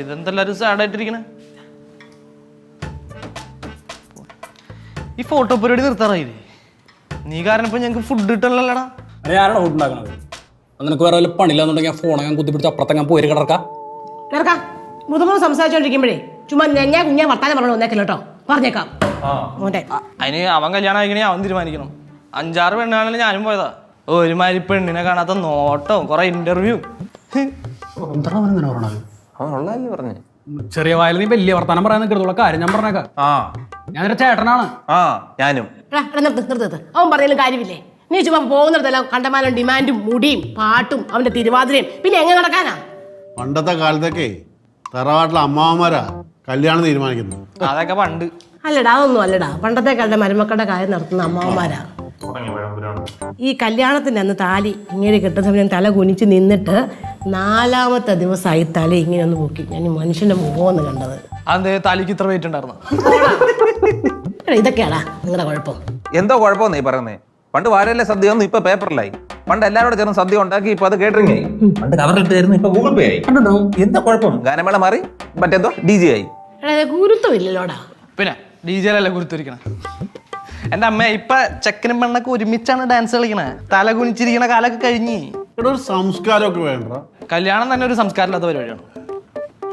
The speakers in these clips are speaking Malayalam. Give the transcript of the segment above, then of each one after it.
ഇതെന്തെല്ലാരും സാഡായിട്ടിരിക്കണേ ഈ ഫോട്ടോ പരിപാടി നിർത്താറായില്ലേ? നീ കാരണം ഇപ്പൊ ഞങ്ങക്ക് ഫുഡ് കിട്ടണല്ലോടാ അരെ ആരാണ് ഫുഡ് ഉണ്ടാക്കണത്? അത് നിനക്ക് വേറെ വല്ല പണിയില്ലാന്നുണ്ടെങ്കിൽ ഫോൺ ഞാൻ കുത്തിപ്പിടിച്ച് അപ്പുറത്തെ ഞാൻ പോയി കിടക്കാം. കേൾക്കാം മുതിർന്നവർ സംസാരിച്ചോണ്ടിരിക്കുമ്പോഴേ ചുമ്മാ ഞാൻ കുഞ്ഞാ വർത്താനം പറഞ്ഞു വന്നേക്കില്ല കേട്ടോ പറഞ്ഞേക്കാം. അതിന് അവൻ കല്യാണം ആയിക്കണേ അവൻ തീരുമാനിക്കണം. അഞ്ചാറ് പെണ്ണാണെങ്കിലും ഞാനും പോയതാ. ഒരുമാതിരി പെണ്ണിനെ കാണാത്ത നോട്ടവും കുറെ ഇന്റർവ്യൂ എന്താ അവൻ ഇങ്ങനെ പറയണത് അവനുള്ളതല്ലേ പറഞ്ഞു? ചെറിയ വായിൽ നീ വലിയ വർത്താനം പറയാൻ നിൽക്കരുതുള്ള കാര്യം ഞാൻ പറഞ്ഞേക്കാം. ആ. ഞാനൊരു ചേട്ടനാണ്. ആ ഞാനും. എടാ, എടാ, നിർത്ത് നിർത്ത് നിർത്ത്. അവൻ പറയുന്ന കാര്യമില്ലേ? നീ ചുമ്മാ പോകുന്നിടത്തെല്ലാം കണ്ടമാനം ഡിമാൻഡും മുടിയും പാട്ടും അവന്റെ തിരുവാതിരയും. പിന്നെ എങ്ങനെ നടക്കാനാ? പണ്ടത്തെ കാലത്തൊക്കെ തറവാട്ടിലെ അമ്മാവന്മാരാ കല്യാണം തീരുമാനിക്കുന്നു അതൊക്കെ പണ്ട്. അല്ലടാ അതൊന്നും അല്ലടാ. പണ്ടത്തെ കാലത്തെ മരുമക്കളുടെ കാര്യം നടത്തുന്ന അമ്മാവന്മാരാ. ഈ കല്യാണത്തിന്റെ അന്ന് താലി ഇങ്ങനെ കെട്ടുന്ന സമയം തല കുനിച്ച് നിന്നിട്ട് നാലാമത്തെ ദിവസമായി തല ഇങ്ങനെ ഒന്ന് പൊക്കി. ഞാൻ മനുഷ്യന്റെ മുഖമെന്ന് കണ്ടത്. അത് തലയ്ക്ക് ഇത്ര വെയിറ്റ് ഉണ്ടായിരുന്നു? ഇതൊക്കെയാടാ നിങ്ങളുടെ കുഴപ്പം. എന്തോ കുഴപ്പം നീ പറയുന്നേ. പണ്ട് വാരല്ലേ സദ്യ ഒന്നും ഇപ്പൊ പേപ്പറിലായി. പണ്ട് എല്ലാവരോടും ചേർന്ന് സദ്യ ഉണ്ടാക്കി ഇപ്പൊ അത് കേട്ടിരുന്നേ ആയി. പണ്ട് കവറിലിട്ട് തരുന്നു ഇപ്പൊ ഗൂഗിൾ പേ ആയി. എന്താ കുഴപ്പം? ഗാനമേള മാറി മറ്റെന്തോ? ഡി ജെ ആയി. ഗുരുത്വമില്ലല്ലോടാ പിന്നെ ഡി അല്ലേ കുരുത്തിരിക്കണേ എന്റെ അമ്മ ഇപ്പൊ ചെക്കനും പെണ്ണൊക്കെ ഒരുമിച്ചാണ് ഡാൻസ് കളിക്കണേ. തല കുനിച്ചിരിക്കണ കാലൊക്കെ കഴിഞ്ഞ്. ഇവിടെ ഒരു സംസ്കാരമൊക്കെ വേണ്ട കല്യാണം തന്നെ ഒരു സംസ്കാരമില്ലാത്ത പരിപാടിയാണ്.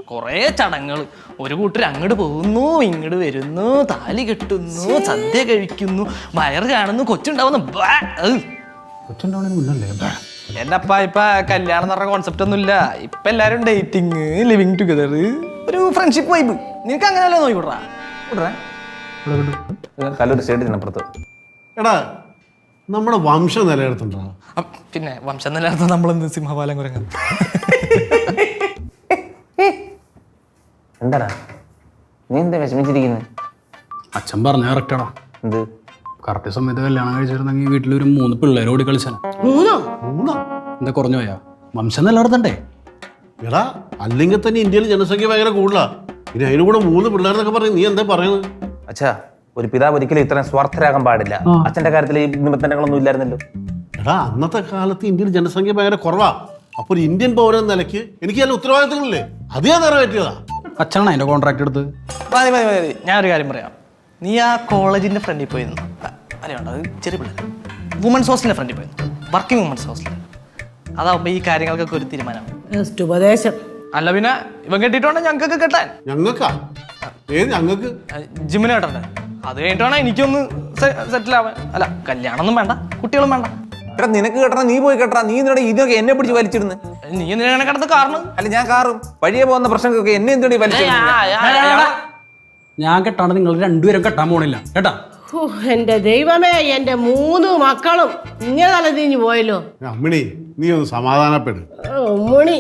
കുറേ ചടങ്ങുകൾ ഒരു കൂട്ടർ അങ്ങോട്ട് പോകുന്നു ഇങ്ങോട്ട് വരുന്നു താലി കെട്ടുന്നു സദ്യ കഴിക്കുന്നു വയറ് കാണുന്നു കൊച്ചുണ്ടാവുന്നു ബാ, ഔ. എന്റെ അപ്പ ഇപ്പൊ കല്യാണം എന്ന് പറഞ്ഞ കോൺസെപ്റ്റ് ഒന്നുമില്ല ഇപ്പൊ എല്ലാരും ഡേറ്റിങ് ലിവിങ് ടുഗദർ ഒരു ഫ്രണ്ട്ഷിപ്പ് വൈബ് നിനക്ക് അങ്ങനെയല്ലേ നോക്കിക്കൂടാ സ്റ്റേഡിയത്തിന് അപ്പുറത്ത്. എടാ നമ്മുടെ വംശം നിലനിർത്തണ്ടാ? പിന്നെ വംശം നിലനിർത്താൻ നമ്മളെന്ത് സിംഹപാലം കുരങ്ങ? എന്താടാ? നീ എന്താ വിഷമിച്ചിരിക്കുന്നത് അച്ഛൻ പറഞ്ഞ കറക്റ്റാടാ എന്ത്? കറക്റ്റ് സമയത്ത് കല്യാണം കഴിച്ചിരുന്നെങ്കിൽ വീട്ടിൽ ഒരു മൂന്ന് പിള്ളേരോടി കളിച്ചാൽ മൂന്നോ? മൂന്നാ? എന്താ കുറഞ്ഞു പോയാ? വംശം നിലനിർത്തണ്ടേ? എടാ അല്ലെങ്കിൽ തന്നെ ഇന്ത്യയിൽ ജനസംഖ്യ ഭയങ്കര കൂടുതലാ. ഇനി അതിനും കൂടെ മൂന്ന് പിള്ളേരെന്നൊക്കെ പറയും നീ എന്താ പറയുന്നത് അച്ഛാ ഒരു പിതാവ് ഒരിക്കലും ഇത്രയും സ്വാർത്ഥരാകാൻ പാടില്ല. അച്ഛന്റെ കാര്യത്തിൽ ഈ നിബന്ധനകളൊന്നും ഇല്ലായിരുന്നല്ലോ. എടാ അന്നത്തെ കാലത്ത് ഇന്ത്യയിൽ ജനസംഖ്യ ഭയങ്കര കുറവാ. അപ്പോൾ ഒരു ഇന്ത്യൻ പൗരൻ എന്ന നിലയ്ക്ക് എനിക്ക് നല്ല ഉത്തരവാദിത്തങ്ങളില്ലേ? അത് ഞാൻ നിറവേറ്റിയതാ. അച്ഛനാണ് അതിന്റെ കോൺട്രാക്ട് എടുത്ത് മതി മതി മതി. ഞാൻ ഒരു കാര്യം പറയാം. നീ ആ കോളേജിന്റെ ഫ്രണ്ടിൽ പോയിരുന്നു. അറിയണ്ട അത് ചെറിയ പിള്ളേർ വുമൻസ് ഹോസ്റ്റലിന്റെ ഫ്രണ്ടിൽ പോയിരുന്നു. വർക്കിംഗ് വുമൻസ് ഹോസ്റ്റലിൽ അതാവുമ്പോ ഈ കാര്യങ്ങൾക്കൊക്കെ ഒരു തീരുമാനം. ഉപദേശം. അല്ല പിന്നെ ഇവൻ കെട്ടിട്ടുണ്ടെങ്കിൽ ഞങ്ങൾക്കൊക്കെ കെട്ടാൻ. ഞങ്ങൾക്കാ? ഏത് ഞങ്ങൾക്ക്? ജിമ്മിന് കെട്ടണ്ടേ അത് കഴിഞ്ഞിട്ടാണ് എനിക്കൊന്ന് സെറ്റിൽ ആവാൻ. അല്ല കല്യാണമൊന്നും വേണ്ട കുട്ടികളും വേണ്ട. എടാ നിനക്ക് കെട്ടണം നീ പോയി കെട്ടണം നീ നിന്നെ ഇതൊക്കെ എന്നെ പിടിച്ച് വലിച്ചിരുന്നു നീ എന്തിനാണ് കിടന്ന് കാരണം അല്ല ഞാൻ കാറും. വഴിയെ പോകുന്ന പ്രശ്നങ്ങൾക്കൊക്കെ എന്നെ എന്തിനാ വലിച്ചു ഞാൻ കെട്ടാണ് നിങ്ങൾ രണ്ടുപേരും കെട്ടാൻ പോണില്ല കേട്ടാ? ഹോ, എന്റെ ദൈവമേ എന്റെ മൂന്ന് മക്കളും ഇങ്ങനെ തല തിരിഞ്ഞു പോയല്ലോ അമ്മിണി നീ ഒന്ന് സമാധാനപ്പെടു. ഓ, ഉമ്മുണി